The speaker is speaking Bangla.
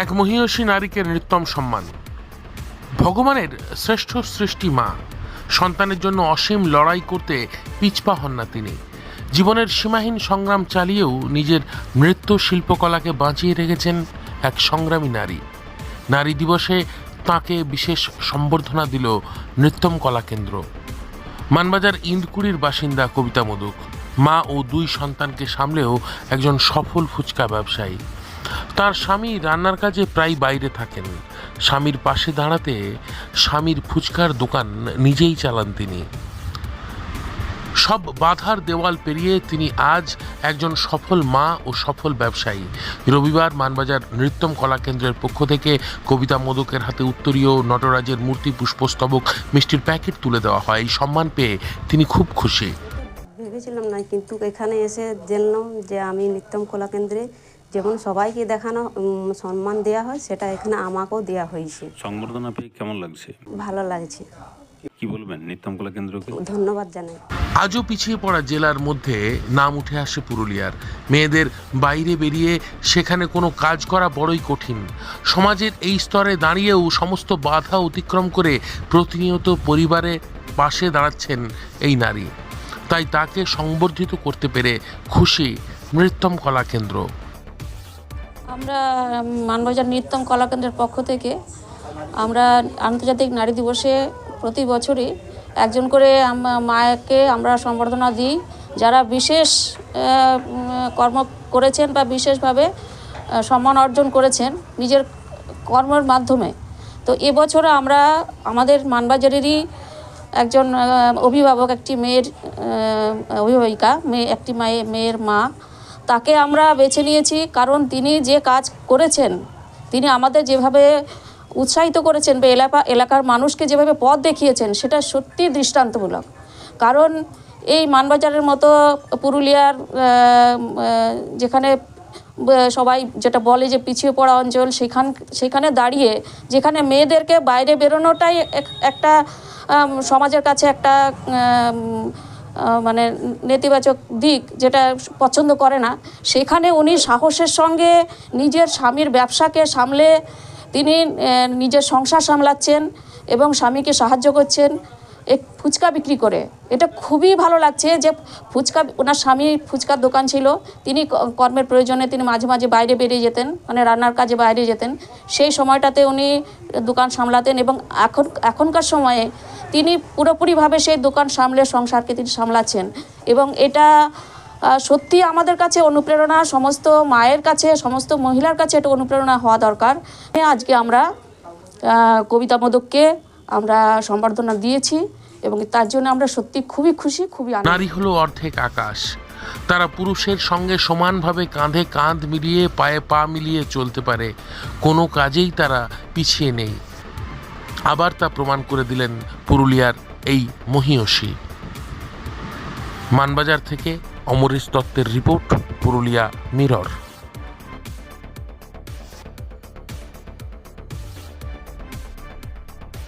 এক মহিষী নারীকে নৃত্যম সম্মান। ভগবানের শ্রেষ্ঠ সৃষ্টি মা। সন্তানের জন্য অসীম লড়াই করতে পিছপা হন না তিনি। জীবনের সীমাহীন সংগ্রাম চালিয়েও নিজের নৃত্য শিল্পকলাকে বাঁচিয়ে রেখেছেন এক সংগ্রামী নারী। নারী দিবসে তাকে বিশেষ সম্বর্ধনা দিল নৃত্যম কলা কেন্দ্র। মানবাজার ইন্দকুড়ির বাসিন্দা কবিতা মদুক। মা ও দুই সন্তানকে সামলেও একজন সফল ফুচকা ব্যবসায়ী। তার স্বামী রান্নার কাজে প্রায় বাইরে থাকেন। স্বামীর পাশে দাঁড়াতে স্বামীর ফুচকার দোকান নিজেই চালান তিনি। সব বাধার দেওয়াল পেরিয়ে তিনি আজ একজন সফল মা ও সফল ব্যবসায়ী। রবিবার মানবাজার নৃত্যম কলা কেন্দ্রের পক্ষ থেকে কবিতা মোদকের হাতে উত্তরীয় নটরাজের মূর্তি পুষ্পস্তবক মিষ্টির প্যাকেট তুলে দেওয়া হয়। এই সম্মান পেয়ে তিনি খুব খুশি। ভেবেছিলাম না, কিন্তু এখানে এসে জানলাম যে আমি নৃত্যম কলা যেমন সবাইকে দেখানো সম্মান দেওয়া হয় সেটা এখানে আমাকেও দেওয়া হয়েছে। সংবর্ধনা পেয়ে কেমন লাগছে? ভালো লাগছে। কি বলবেন? নিত্যম কলা কেন্দ্রকে ধন্যবাদ জানাই। আজও পিছিয়ে পড়া জেলার মধ্যে নাম উঠে আসে পুরুলিয়ার। মেয়েদের বাইরে বেরিয়ে সেখানে কোনো কাজ করা বড়ই কঠিন। সমাজের এই স্তরে দাঁড়িয়েও সমস্ত বাধা অতিক্রম করে প্রতিনিয়ত পরিবারে পাশে দাঁড়াচ্ছেন এই নারী। তাই তাকে সংবর্ধিত করতে পেরে খুশি নৃত্যম কলা কেন্দ্র। আমরা মানবাজার নৃত্যম কলাকেন্দ্রের পক্ষ থেকে আমরা আন্তর্জাতিক নারী দিবসে প্রতি বছরই একজন করে মাকে আমরা সম্বর্ধনা দিই। যারা বিশেষ কর্ম করেছেন বা বিশেষভাবে সম্মান অর্জন করেছেন নিজের কর্মের মাধ্যমে। তো এবছর আমরা আমাদের মানবাজারেরই একজন অভিভাবক, একটি মেয়ের অভিভাবিকা, মেয়ে, একটি মায়ের মেয়ের মা তাকে আমরা বেছে নিয়েছি, কারণ তিনি যে কাজ করেছেন, তিনি আমাদের যেভাবে উৎসাহিত করেছেন বা এলাকা, এলাকার মানুষকে যেভাবে পথ দেখিয়েছেন, সেটা সত্যি দৃষ্টান্তমূলক। কারণ এই মানবাজারের মতো পুরুলিয়ার যেখানে সবাই যেটা বলে যে পিছিয়ে পড়া অঞ্চল, সেখান, সেখানে দাঁড়িয়ে, যেখানে মেয়েদেরকে বাইরে বেরোনোটাই এক- একটা সমাজের কাছে একটা মানে নেতিবাচক দিক যেটা পছন্দ করে না, সেখানে উনি সাহসের সঙ্গে নিজের স্বামীর ব্যবসাকে সামলে তিনি নিজের সংসার সামলাচ্ছেন এবং স্বামীকে সাহায্য করছেন। এক ফুচকা বিক্রি করে। এটা খুবই ভালো লাগছে যে ফুচকা, ওনার স্বামী ফুচকার দোকান ছিল, তিনি কর্মের প্রয়োজনে তিনি মাঝে মাঝে বাইরে বেরিয়ে যেতেন মানে রান্নার কাজে বাইরে যেতেন। সেই সময়টাতে উনি দোকান সামলাতেন এবং এখন, এখনকার সময়ে তিনি পুরোপুরিভাবে সেই দোকান সামলে, সংসারকে তিনি সামলাচ্ছেন। এবং এটা সত্যি আমাদের কাছে অনুপ্রেরণা, সমস্ত মায়ের কাছে, সমস্ত মহিলার কাছে এটা অনুপ্রেরণা হওয়া দরকার। আজকে আমরা কবিতা মোদককে আমরা সম্বর্ধনা দিয়েছি এবং তার জন্য আমরা সত্যি খুবই খুশি, খুবই নারী হলো অর্ধেক আকাশ। তারা পুরুষের সঙ্গে সমানভাবে কাঁধে কাঁধ মিলিয়ে পায়ে পা মিলিয়ে চলতে পারে। কোনো কাজেই তারা পিছিয়ে নেই। আবার তা প্রমাণ করে দিলেন পুরুলিয়ার এই মহিয়সী। মানবাজার থেকে অমরেশ দত্তের রিপোর্ট, পুরুলিয়া মিরর।